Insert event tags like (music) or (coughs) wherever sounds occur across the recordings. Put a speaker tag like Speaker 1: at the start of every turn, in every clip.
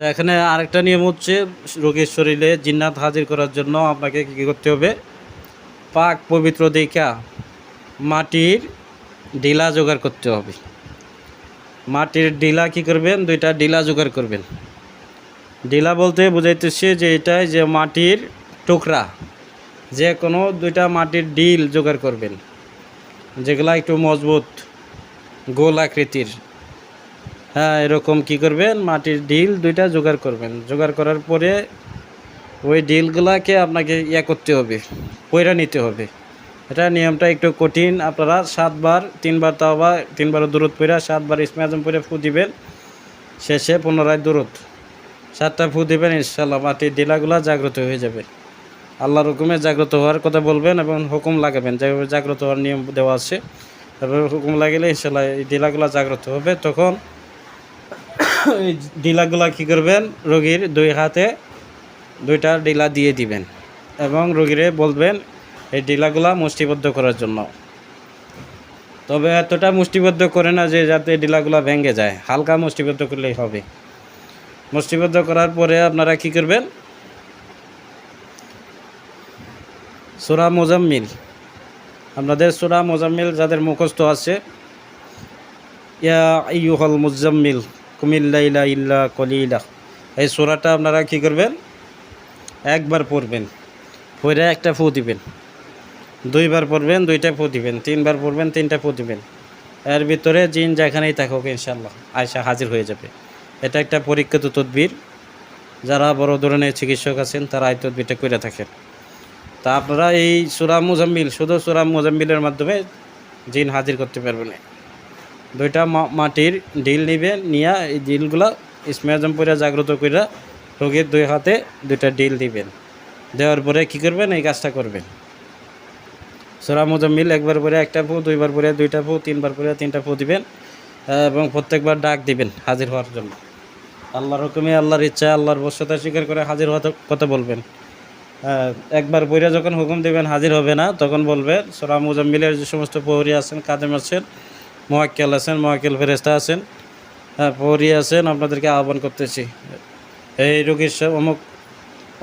Speaker 1: এখানে আরেকটা নিয়ম হচ্ছে রোগীর শরীরে জিন্নাত হাজির করার জন্য আপনাকে কী করতে হবে? পাক পবিত্র দেখা, মাটির ডিলা জোগাড় করতে হবে। মাটির ডিলা কি করবেন? দুইটা ডিলা জোগাড় করবেন। ডিলা বলতে বোঝাইতেছে যে এটাই যে মাটির টুকরা, যে কোনো দুইটা মাটির ডিল জোগাড় করবেন, যেগুলা একটু মজবুত গোল আকৃতির। হ্যাঁ এরকম কি করবেন? মাটির ডিল দুইটা জোগাড় করবেন। জোগাড় করার পরে ওই ডিলগুলাকে আপনাকে ইয়ে করতে হবে পয়রা নিতে হবে। এটা নিয়মটা একটু কঠিন। আপনারা সাতবার, তিনবার তাও বা তিনবার দূরত পইরা সাতবার ইসমে আজম পরে ফু দিবেন। শেষে পুনরায় দূরত সাতটা ফু দিবেন ইনশাল্লাহ মাটির ডিলাগুলা জাগ্রত হয়ে যাবে। আল্লাহর হুকুমে জাগ্রত হওয়ার কথা বলবেন এবং হুকুম লাগাবেন। যেভাবে জাগ্রত হওয়ার নিয়ম দেওয়া আছে তারপরে হুকুম লাগিলে ইনশাল্লাহ এই ডিলাগুলা জাগ্রত হবে। তখন ডিলাগুলা কী করবেন? রোগীর দুই হাতে দুইটা ডিলা দিয়ে দিবেন এবং রোগীরে বলবেন, এই ডিলাগুলা মুষ্টিবদ্ধ করার জন্য। তবে এতটা মুষ্টিবদ্ধ করে না যে যাতে ডিলাগুলা ভেঙে যায়। হালকা মুষ্টিবদ্ধ করলেই হবে। মুষ্টিবদ্ধ করার পরে আপনারা কি করবেন? সুরা মোজাম্মিল। আপনাদের সুরা মোজাম্মিল যাদের মুখস্থ আছে, ইয়া ইউহল মুজাম্মিল। কুমিল্লা ইল্লা কলিলা। এই সুরাটা আপনারা কি করবেন? একবার পড়বেন। পড়ে একটা ফু দিবেন। দুইবার পড়বেন, দুইটা ফু দিবেন। তিনবার পড়বেন, তিনটা ফু দিবেন। এর ভিতরে জিন যেখানেই থাকুক ইনশাল্লাহ আয়সা হাজির হয়ে যাবে। এটা একটা পরীক্ষিত তদবির। যারা বড় ধরনের চিকিৎসক আছেন, তারা এই তদবিরটা করে থাকেন। তা আপনারা এই সুরা মুজাম্মিল, শুধু সুরা মুজাম্মিলের মাধ্যমে জিন হাজির করতে পারবেন। দুইটা মাটির ডিল নিবেন নিয়ে এই ডিলগুলো ইসমাজম করে জাগ্রত করে রোগীর দুই হাতে দুইটা ডিল দিবেন। দেওয়ার পরে কি করবেন? এই কাজটা করবেন। সোরা মুজাম্মিল একবার পরে একটা ফু দুইবার পরে দুইটা ফু তিনবার পরে তিনটা ফু দিবেন এবং প্রত্যেকবার ডাক দিবেন হাজির হওয়ার জন্য। আল্লাহর হুকুমে, আল্লাহর ইচ্ছা আল্লাহর বস্যতা স্বীকার করে হাজির হওয়ার কথা বলবেন। একবার বইরা যখন হুকুম দেবেন হাজির হবে না, তখন বলবেন সোরা মুজাম্মিলের যে সমস্ত প্রহরী আছেন, কাদেম আছেন মোয়াক্কেল আছেন, মোয়াক্কেল ফেরেস্তা আছেন। প্রহরী আছেন, আপনাদেরকে আহ্বান করতেছি। এই রোগীর অমুক,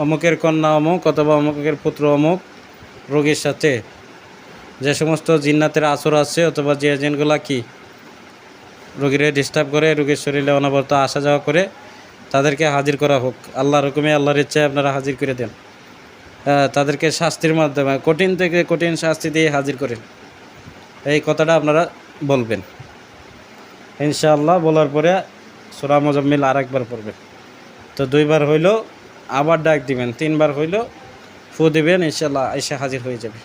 Speaker 1: অমুকের কন্যা অমুক অথবা অমুকের পুত্র অমুক রোগীর সাথে যে সমস্ত জিন্নাতের আসর আছে অথবা যে এজেন্টগুলা কি রোগীরে ডিস্টার্ব করে, রোগীর শরীরে অনবরত আসা যাওয়া করে, তাদেরকে হাজির করা হোক। আল্লাহর হুকুমে, আল্লাহর ইচ্ছায় আপনারা হাজির করে দেন। তাদেরকে শাস্তির মাধ্যমে, কঠিন থেকে কঠিন শাস্তি দিয়ে হাজির করেন। এই কথাটা আপনারা বলবেন। ইনশাআল্লাহ বলার পরে সোরা মোজাম্মিল আর একবার পড়বেন। তো দুইবার হইল, আবার ডাক দিবেন, তিনবার হইল, ফু দিবেন ইনশাল্লাহ এসে হাজির হয়ে যাবে।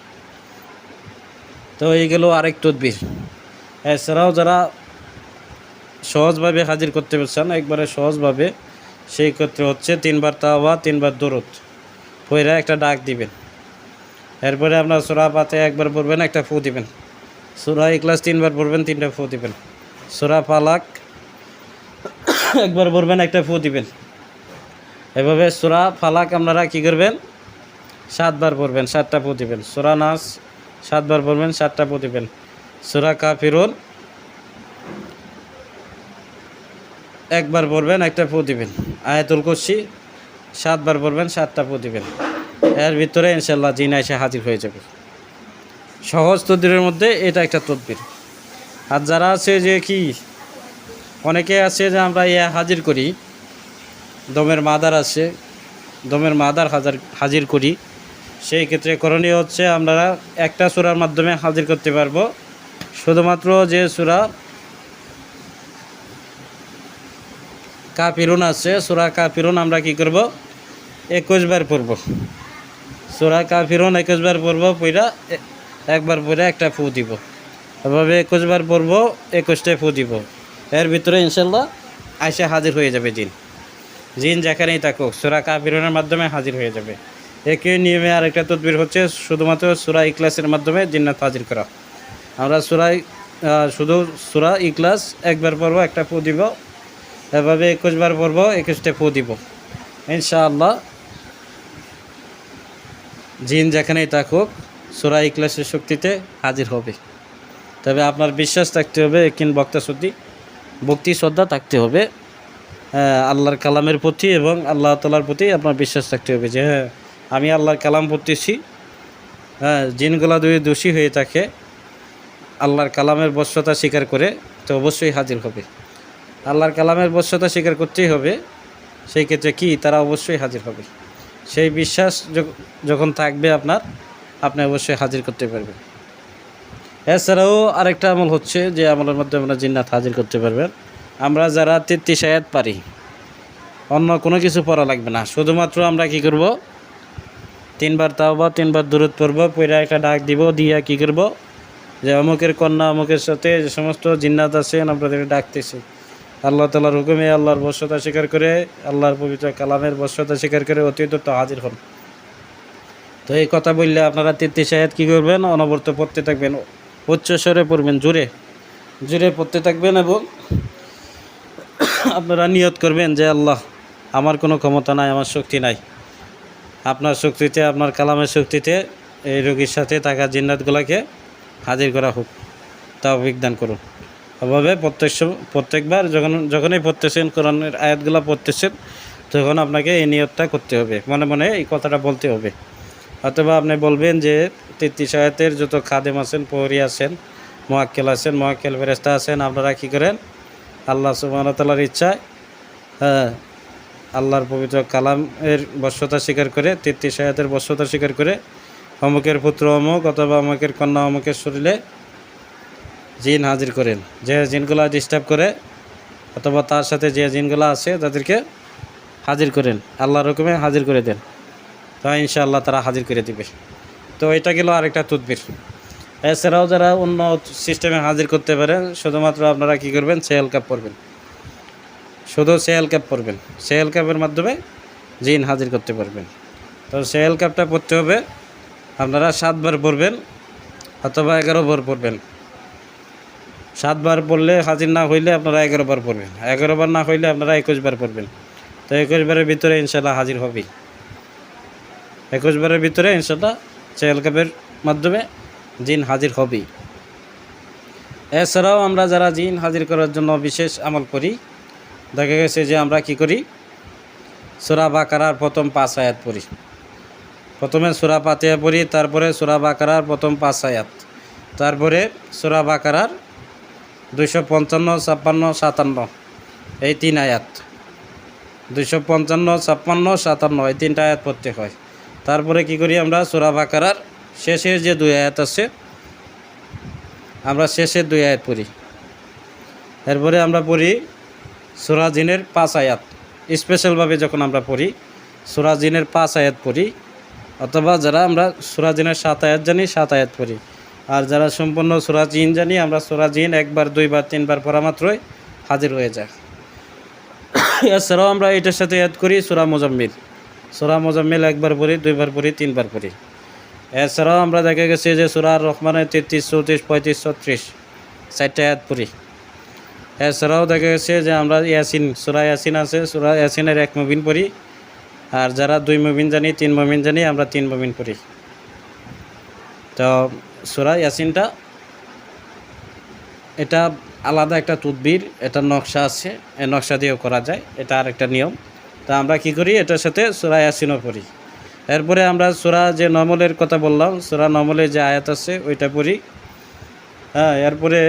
Speaker 1: তো এই গেল আরেক তদবির। এছাড়াও যারা সহজভাবে হাজির করতে পারছেন একবারে সহজভাবে, সেই ক্ষেত্রে হচ্ছে তিনবার তাওয়া তিনবার দরদ পয়রা একটা ডাক দিবেন। এরপরে আপনার সোরা পাতে একবার পড়বেন, একটা ফু দিবেন। সোরা ক্লাস তিনবার পড়বেন, তিনটা ফু দিবেন। সোরা পালাক একবার পড়বেন, একটা ফু দিবেন। এভাবে সোরা ফালাক আপনারা কী করবেন? সাতবার পড়বেন, সাতটা ফু দিবেন। সোরা নাচ সাতবার পড়বেন, সাতটা ফু দিবেন। সোরা কাফিরুন, একবার পড়বেন, একটা ফু দিবেন। আয়াতুল কুরসি, সাতবার পড়বেন, সাতটা ফু দিবেন। এর ভিতরে ইনশাল্লাহ জিন এসে হাজির হয়ে যাবে। সহজ তদবিরের মধ্যে এটা একটা তদবির। আর যারা আছে যে কি, অনেকে আছে যে আমরা ইয়া হাজির করি, দমের মাদার আছে, দমের মাদার হাজার, হাজির করি। সেই ক্ষেত্রে করণীয় হচ্ছে আমরা একটা সুরার মাধ্যমে হাজির করতে পারব। শুধুমাত্র যে সুরা কাপিরুন আছে, সুরা কাপিরুন আমরা কি করব? একুশ বার পড়ব। সুরা কাপিরুন একুশ বার পড়ব পইরা একবার পরে একটা ফু দিব। এভাবে একুশ বার পড়ব, একুশটায় ফু দিব। এর ভিতরে ইনশাল্লাহ আইসে হাজির হয়ে যাবে জিন জিন যেখানেই থাকুক, সুরা কাপিরনের মাধ্যমে হাজির হয়ে যাবে। একই নিয়মে আরেকটা তদবির হচ্ছে, শুধুমাত্র সুরা ইকলাসের মাধ্যমে জিন্নাত হাজির করা। আমরা সুরাই শুধু সুরা ইকলাস একবার পড়ব, একটা ফু দিব। এভাবে একুশ বার পড়ব একুশটা ফু দিব। ইনশাআল্লাহ জিন যেখানেই থাকুক সুরা ইকলাসের শক্তিতে হাজির হবে। তবে আপনার বিশ্বাস থাকতে হবে কিন বক্তা শুদ্ধি ভক্তি, শ্রদ্ধা থাকতে হবে আল্লাহর কালামের প্রতি এবং আল্লাহ তালার প্রতি আপনার বিশ্বাস থাকতে হবে যে হ্যাঁ আমি আল্লাহর কালাম পড়তেছি হ্যাঁ জিনগুলা দুই দোষী হয়ে থাকে, আল্লাহর কালামের বশ্যতা স্বীকার করে, তো অবশ্যই হাজির হবে। আল্লাহর কালামের বশ্যতা স্বীকার করতেই হবে, সেই ক্ষেত্রে কি? তারা অবশ্যই হাজির হবে। সেই বিশ্বাস যখন থাকবে আপনার আপনি অবশ্যই হাজির করতে পারবেন। এছাড়াও আরেকটা আমল হচ্ছে যে আমলের মধ্যে আমরা জিন্নাত হাজির করতে পারবেন। আমরা যারা তেত্রিশ আয়াত পারি, অন্য কোনো কিছু পড়া লাগবে না। শুধুমাত্র আমরা কি করব? তিনবার তাওবা, তিনবার দূরত পড়ব পইরা একটা ডাক দিব, দিয়া কি করব? যে অমুকের কন্যা, অমুকের সাথে যে সমস্ত জিন্নাত আছেন আপনাদের ডাকতেছি। আল্লাহ তালার হুকুমে, আল্লাহর বশ্যতা স্বীকার করে, আল্লাহর পবিত্র কালামের বশ্যতা স্বীকার করে অতি দ্রুত হাজির হন। তো এই কথা বললে আপনারা তেত্রিশ আয়াত কী করবেন? অনবরত পড়তে থাকবেন। উচ্চ স্বরে পড়বেন, জোরে। জোরে পড়তে থাকবেন এবং আপনারা নিয়ত করবেন যে, আল্লাহ, আমার কোনো ক্ষমতা নাই, আমার শক্তি নাই। আপনার শক্তিতে, আপনার কালামের শক্তিতে এই রোগীর সাথে থাকা জিন্নাতগুলোকে হাজির করা হোক। তা অভিজ্ঞান করুন। ওভাবে প্রত্যেক প্রত্যেকবার যখন, যখনই পড়তেছেন, কোরআনের আয়াতগুলো পড়তেছেন, তখন আপনাকে এই নিয়তটা করতে হবে। মনে মনে এই কথাটা বলতে হবে। অথবা আপনি বলবেন যে তেত্রিশ আয়াতের যত খাদেম আছেন পহরি আছেন, মোয়াক্কেল আছেন, মোয়াক্কেল ফেরেস্তা আছেন, আপনারা কী করেন? আল্লাহ সুবাহতালার ইচ্ছায় হ্যাঁ আল্লাহর পবিত্র কালামের বশ্যতা স্বীকার করে তেত্রিশ আয়াতের বশ্যতা স্বীকার করে, অমুকের পুত্র অমুক অথবা অমুকের কন্যা অমুকের শরীরে জিন হাজির করেন। যে জিনগুলা ডিস্টার্ব করে অথবা তার সাথে যে জিনগুলো আছে তাদেরকে হাজির করেন, আল্লাহর রকমে হাজির করে দেন। তা ইনশাআল্লাহ তারা হাজির করে দিবে। তো এটা গেল আরেকটা তুদবির। এছাড়াও যারা অন্য সিস্টেমে হাজির করতে পারেন, শুধুমাত্র আপনারা কি করবেন? সেল ক্যাপ পরবেন। শুধু সেল ক্যাপ পরবেন। সেল ক্যাপের মাধ্যমে জিন হাজির করতে পারবেন। তো সেল ক্যাপটা পড়তে হবে, আপনারা সাতবার পড়বেন অথবা এগারো বার পড়বেন। সাতবার পড়লে হাজির না হইলে আপনারা এগারো বার পড়বেন। এগারো বার না হইলে আপনারা একুশ বার পড়বেন। তো একুশ বারের ভিতরে ইনশাল্লাহ হাজির হবেই। একুশ বারের ভিতরে ইনশাল্লাহ সেল ক্যাপের মাধ্যমে জিন হাজির হবেই। এছাড়াও আমরা যারা জিন হাজির করার জন্য বিশেষ আমল করি, দেখা গেছে যে আমরা কি করি? সুরা বাকারার প্রথম পাঁচ আয়াত পড়ি। প্রথমে সুরা পাতিয়া পড়ি, তারপরে সুরা বাকারার প্রথম পাঁচ আয়াত। তারপরে সুরা বাকারার দুইশো পঞ্চান্ন, ছাপ্পান্ন, সাতান্ন, এই তিন আয়াত। দুইশো পঞ্চান্ন, ছাপ্পান্ন, সাতান্ন, এই তিনটা আয়াত পড়তে হয়। তারপরে কি করি আমরা সুরা বাকারার শেষের যে দুই আয়াত আছে, আমরা শেষের দুই আয়াত পড়ি। এরপরে আমরা পড়ি সুরাজিনের পাঁচ আয়াত। স্পেশালভাবে যখন আমরা পড়ি সুরাজিনের পাঁচ আয়াত পড়ি, অথবা যারা আমরা সুরাজিনের সাত আয়াত জানি, সাত আয়াত পড়ি। আর যারা সম্পূর্ণ সুরাজিন জানি আমরা সুরাজিন একবার, দুইবার, তিনবার পড়া মাত্রই হাজির হয়ে যায়। (coughs) এছাড়াও আমরা এটার সাথে অ্যাড করি সুরা মোজাম্মিল। সুরা মোজাম্মিল একবার পড়ি, দুইবার পড়ি, তিনবার পড়ি। এছাড়াও আমরা দেখা গেছে যে সুরা রহমানের তেত্রিশ, চৌত্রিশ, পঁয়ত্রিশ, ছত্রিশ চারটা অ্যাড পড়ি। এছাড়াও দেখা গেছে যে আমরা ইয়াসিন, সুরা ইয়াসিন আছে, সুরা ইয়াসিনের এক মুবিন পড়ি। আর যারা দুই মুবিন জানি, তিন মুবিন জানি, আমরা তিন মুবিন পড়ি। তো সুরা ইয়াসিনটা এটা আলাদা একটা তুদবির, এটা নকশা আছে এই নকশা দিয়েও করা যায়, এটা আর একটা নিয়ম। তা আমরা কি করি? এটার সাথে সুরা ইয়াসিনও পড়ি। এরপরে আমরা সুরা যে নমলের কথা বললাম, সুরা নমলের যে আয়াত আছে, ওইটা পড়ি। হ্যাঁ এরপরে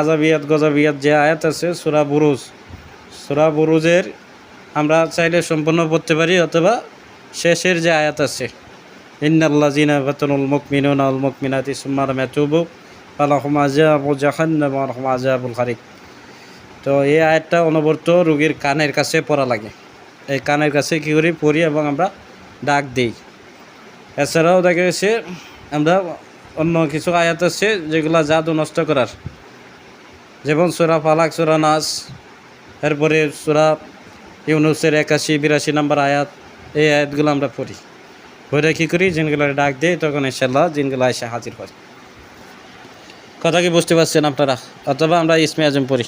Speaker 1: আজাবিয়াত গজাবিয়াত যে আয়াত আছে, সুরা বুরুজ। সুরা বুরুজের আমরা চাইলে সম্পূর্ণ পড়তে পারি, অথবা শেষের যে আয়াত আছে ইন্নাল্লাহ জিনা বাতনুল মুকমিনুন আল মুকমিনাতি মেতুবু আজাবুল হারিক তো এই আয়াতটা অনবর্ত রোগীর কানের কাছে পড়া লাগে। এই কানের কাছে কী করি পড়ি এবং আমরা ডাক দিই। এছাড়াও দেখা গেছে, আমরা অন্য কিছু আয়াত আছে যেগুলা জাদু নষ্ট করার। যেমন সুরা ফালাক, সুরা নাস, এরপরে সুরা ইউনুসের একাশি, বিরাশি নম্বর আয়াত, এই আয়াতগুলো আমরা পড়ি। পড়ে কী করি, জিনগুলো ডাক দিই, তখন ইনশাল্লাহ জিনগুলো এসে হাজির হয়। কথা কি বুঝতে পারছেন আপনারা? অথবা আমরা ইসমে আজম পড়ি।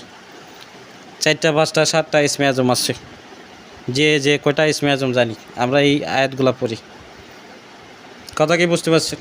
Speaker 1: চারটা, পাঁচটা, সাতটা ইসমে আজম আছে যে যে কয়টা ইসমে আজম জানি আমরা এই আয়াতগুলা পড়ি। কথা কি বুঝতে পারছেন?